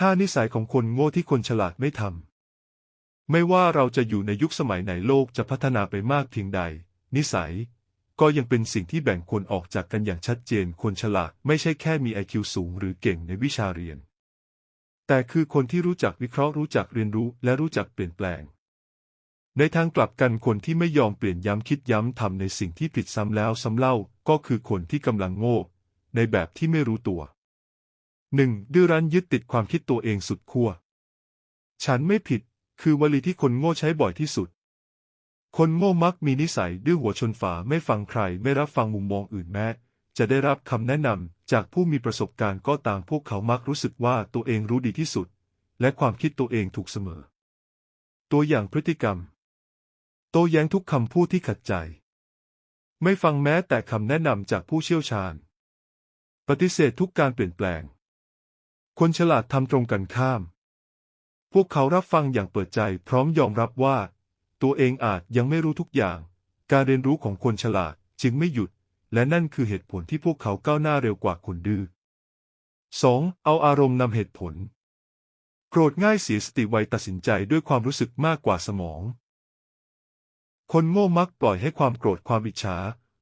ห้านิสัยของคนโง่ที่คนฉลาดไม่ทำ ไม่ว่าเราจะอยู่ในยุคสมัยไหนโลกจะพัฒนาไปมากเพียงใด นิสัย ก็ยังเป็นสิ่งที่แบ่งคนออกจากกันอย่างชัดเจน คนฉลาดไม่ใช่แค่มีไอคิวสูงหรือเก่งในวิชาเรียน แต่คือคนที่รู้จักวิเคราะห์รู้จักเรียนรู้และรู้จักเปลี่ยนแปลง ในทางกลับกันคนที่ไม่ยอมเปลี่ยนย้ำคิดย้ำทำในสิ่งที่ผิดซ้ำแล้วซ้ำเล่าก็คือคนที่กำลังโง่ ในแบบที่ไม่รู้ตัว หนึ่งดื้อรั้นยึดติดความคิดตัวเองสุดขั้ว ฉันไม่ผิด คือวลีที่คนโง่ใช้บ่อยที่สุด คนโง่มักมีนิสัยดื้อหัวชนฝาไม่ฟังใครไม่รับฟังมุมมองอื่นแม้ จะได้รับคำแนะนำจากผู้มีประสบการณ์ก็ตามพวกเขามักรู้สึกว่าตัวเองรู้ดีที่สุด และความคิดตัวเองถูกเสมอ ตัวอย่างพฤติกรรม โต้แย้งทุกคำพูดที่ขัดใจ ไม่ฟังแม้แต่คำแนะนำจากผู้เชี่ยวชาญ ปฏิเสธทุกการเปลี่ยนแปลง คนฉลาดทำตรงกันข้าม พวกเขารับฟังอย่างเปิดใจพร้อมยอมรับว่า ตัวเองอาจยังไม่รู้ทุกอย่าง การเรียนรู้ของคนฉลาดจึงไม่หยุด และนั่นคือเหตุผลที่พวกเขาก้าวหน้าเร็วกว่าคนดื้อ 2. เอาอารมณ์นำเหตุผล โกรธง่ายเสียสติไวตัดสินใจด้วยความรู้สึกมากกว่าสมอง คนโง่มักปล่อยให้ความโกรธความอิจฉา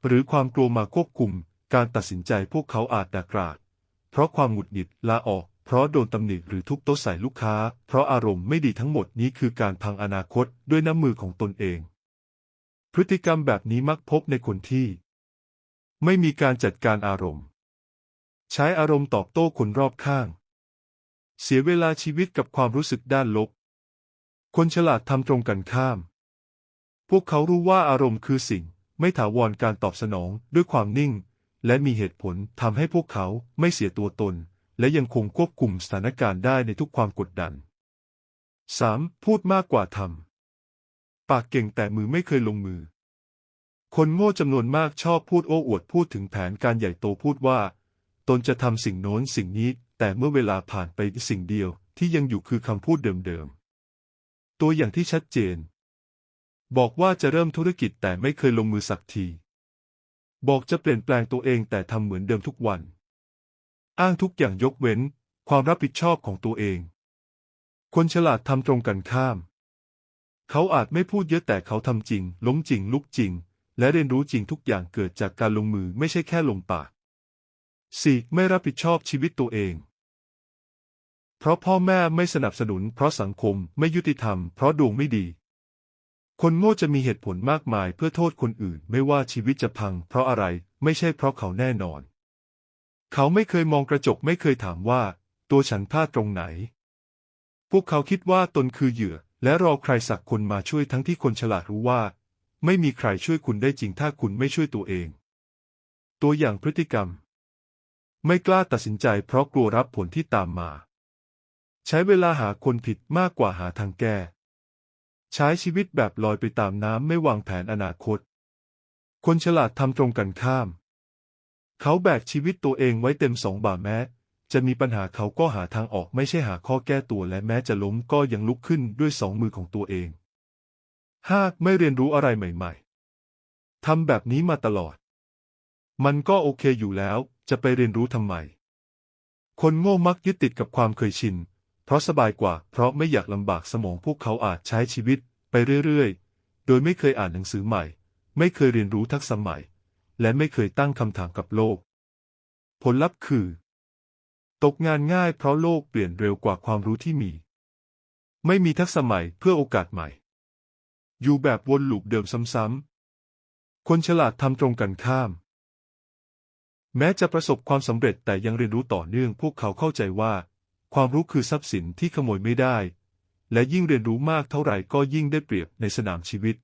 หรือความกลัวมาควบคุม การตัดสินใจพวกเขาอาจด่ากราดเพราะความหงุดหงิดลาออก เพราะโดนตำหนิหรือทุบโต๊ะใส่ลูกค้า เพราะอารมณ์ไม่ดีทั้งหมดนี้คือการพังอนาคตด้วยน้ำมือของตนเอง พฤติกรรมแบบนี้มักพบในคนที่ ไม่มีการจัดการอารมณ์ ใช้อารมณ์ตอบโต้คนรอบข้าง เสียเวลาชีวิตกับความรู้สึกด้านลบ คนฉลาดทำตรงกันข้าม พวกเขารู้ว่าอารมณ์คือสิ่งไม่ถาวรการตอบสนองด้วยความนิ่ง และมีเหตุผลทำให้พวกเขาไม่เสียตัวตน และยังคงควบคุมสถานการณ์ได้ในทุกความกดดัน 3. พูดมากกว่าทำ ปากเก่งแต่มือไม่เคยลงมือ คนโง่จำนวนมากชอบพูดโอ้อวดพูดถึงแผนการใหญ่โตพูดว่า ตนจะทำสิ่งโน้นสิ่งนี้ แต่เมื่อเวลาผ่านไปสิ่งเดียวที่ยังอยู่คือคำพูดเดิมๆ ตัวอย่างที่ชัดเจน บอกว่าจะเริ่มธุรกิจแต่ไม่เคยลงมือสักที บอกจะเปลี่ยนแปลงตัวเองแต่ทำเหมือนเดิมทุกวัน อ้างทุกอย่างยกเว้น ความรับผิดชอบของตัวเอง คนฉลาดทำตรงกันข้าม เขาอาจไม่พูดเยอะแต่เขาทำจริง ล้มจริง ลุกจริง และเรียนรู้จริงทุกอย่างเกิดจากการลงมือไม่ใช่แค่ลงปาก 4. ไม่รับผิดชอบชีวิตตัวเอง เพราะพ่อแม่ไม่สนับสนุน เพราะสังคมไม่ยุติธรรม เพราะดวงไม่ดี คนโง่จะมีเหตุผลมากมายเพื่อโทษคนอื่น ไม่ว่าชีวิตจะพัง เพราะอะไรไม่ใช่เพราะเขาแน่นอน เขาไม่เคยมองกระจกไม่เคยถามว่า ตัวฉันพลาดตรงไหน พวกเขาคิดว่าตนคือเหยื่อ และรอใครสักคนมาช่วยทั้งที่คนฉลาดรู้ว่า ไม่มีใครช่วยคุณได้จริงถ้าคุณไม่ช่วยตัวเอง ตัวอย่างพฤติกรรม ไม่กล้าตัดสินใจเพราะกลัวรับผลที่ตามมา ใช้เวลาหาคนผิดมากกว่าหาทางแก้ ใช้ชีวิตแบบลอยไปตามน้ำไม่วางแผนอนาคต คนฉลาดทำตรงกันข้าม เขาแบกชีวิตตัวเองไว้เต็มสองบ่าแม้ จะมีปัญหาเขาก็หาทางออกไม่ใช่หาข้อแก้ตัวและแม้จะล้มก็ยังลุกขึ้นด้วยสองมือของตัวเองห้าไม่เรียนรู้อะไรใหม่ ๆทำแบบนี้มาตลอด มันก็โอเคอยู่แล้วจะไปเรียนรู้ทำไม คนโง่มักยึดติดกับความเคยชิน เพราะสบายกว่า เพราะไม่อยากลำบากสมองพวกเขาอาจใช้ชีวิต ไปเรื่อยๆ โดยไม่เคยอ่านหนังสือใหม่ ไม่เคยเรียนรู้ทักษะใหม่ และไม่เคยตั้งคำถามกับโลก ผลลัพธ์คือ ตกงานง่ายเพราะโลกเปลี่ยนเร็วกว่าความรู้ที่มี ไม่มีทักษะใหม่เพื่อโอกาสใหม่ อยู่แบบวนลูปเดิมซ้ำๆ คนฉลาดทำตรงกันข้าม แม้จะประสบความสำเร็จแต่ยังเรียนรู้ต่อเนื่องพวกเขาเข้าใจว่า ความรู้คือทรัพย์สินที่ขโมยไม่ได้ และยิ่งเรียนรู้มากเท่าไหร่ก็ยิ่งได้เปรียบในสนามชีวิต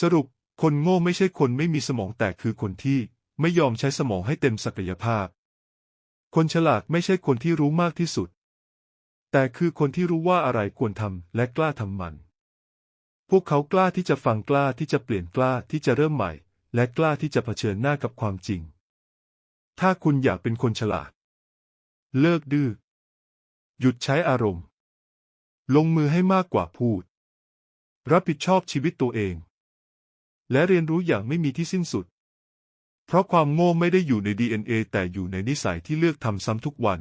สรุป คนโง่ไม่ใช่คนไม่มีสมองแต่คือคนที่ไม่ยอมใช้สมองให้เต็มศักยภาพ คนฉลาดไม่ใช่คนที่รู้มากที่สุด แต่คือคนที่รู้ว่าอะไรควรทำและกล้าทำมัน พวกเขากล้าที่จะฟังกล้าที่จะเปลี่ยนกล้าที่จะเริ่มใหม่ และกล้าที่จะเผชิญหน้ากับความจริง ถ้าคุณอยากเป็นคนฉลาด เลิกดื้อ หยุดใช้อารมณ์ ลงมือให้มากกว่าพูด รับผิดชอบชีวิตตัวเอง และเรียนรู้อย่างไม่มีที่สิ้นสุด เพราะความโง่ไม่ได้อยู่ใน DNA แต่อยู่ในนิสัยที่เลือกทำซ้ำทุกวัน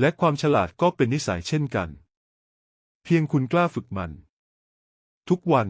และความฉลาดก็เป็นนิสัยเช่นกัน เพียงคุณกล้าฝึกมัน ทุกวัน